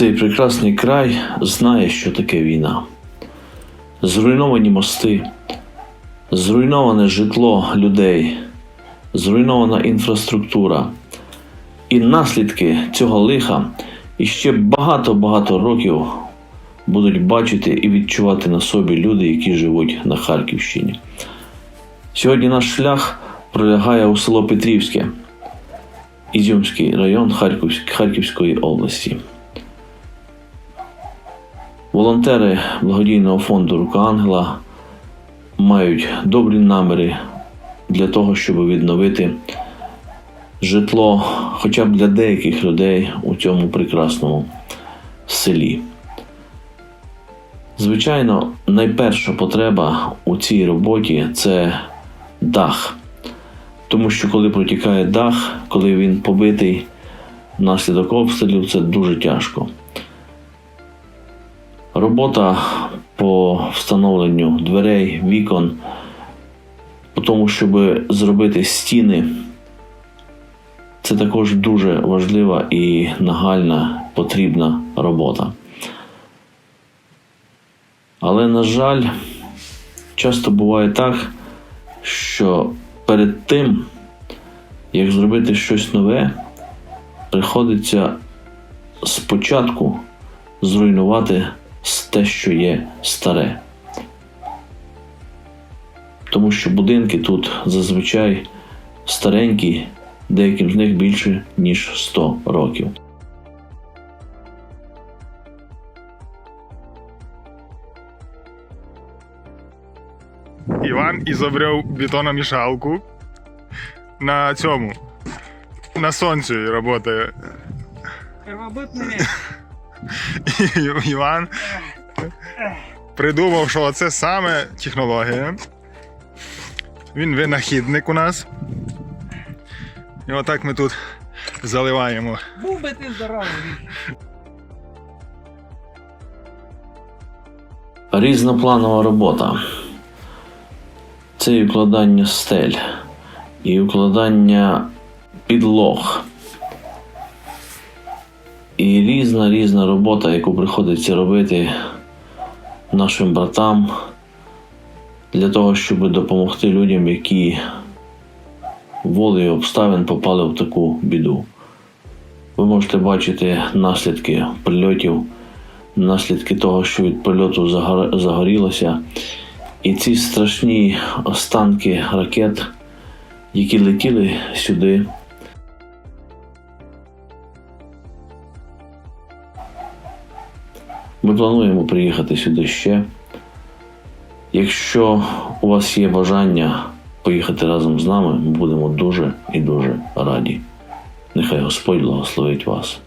Цей прекрасний край знає, що таке війна. Зруйновані мости, зруйноване житло людей, зруйнована інфраструктура. І наслідки цього лиха іще багато-багато років будуть бачити і відчувати на собі люди, які живуть на Харківщині. Сьогодні наш шлях пролягає у село Петрівське, Ізюмський район Харківської області. Волонтери благодійного фонду Рука Ангела мають добрі наміри для того, щоб відновити житло хоча б для деяких людей у цьому прекрасному селі. Звичайно, найперша потреба у цій роботі це дах. Тому що коли протікає дах, коли він побитий внаслідок обстрілів, це дуже тяжко. Робота по встановленню дверей, вікон, по тому, щоб зробити стіни, це також дуже важлива і нагальна потрібна робота. Але, на жаль, часто буває так, що перед тим, як зробити щось нове, приходиться спочатку зруйнувати те, що є старе. Тому що будинки тут зазвичай старенькі, деяким з них більше, ніж 100 років. Іван ізобрев бетономішалку на цьому. На сонці працює. Первобытными І Іван придумав, що це саме технологія. Він винахідник у нас. І отак ми тут заливаємо. був би ти здоровий. Різнопланова робота. Це і укладання стель, і укладання підлог. І різна різна робота, яку приходиться робити нашим братам для того, щоб допомогти людям, які волею обставин попали в таку біду. Ви можете бачити наслідки прильотів наслідки того, що від загор- загорілося. І ці страшні останки ракет, які летіли сюди. Ми плануємо приїхати сюди ще. Якщо у вас є бажання поїхати разом з нами, ми будемо дуже і дуже раді. Нехай Господь благословить вас.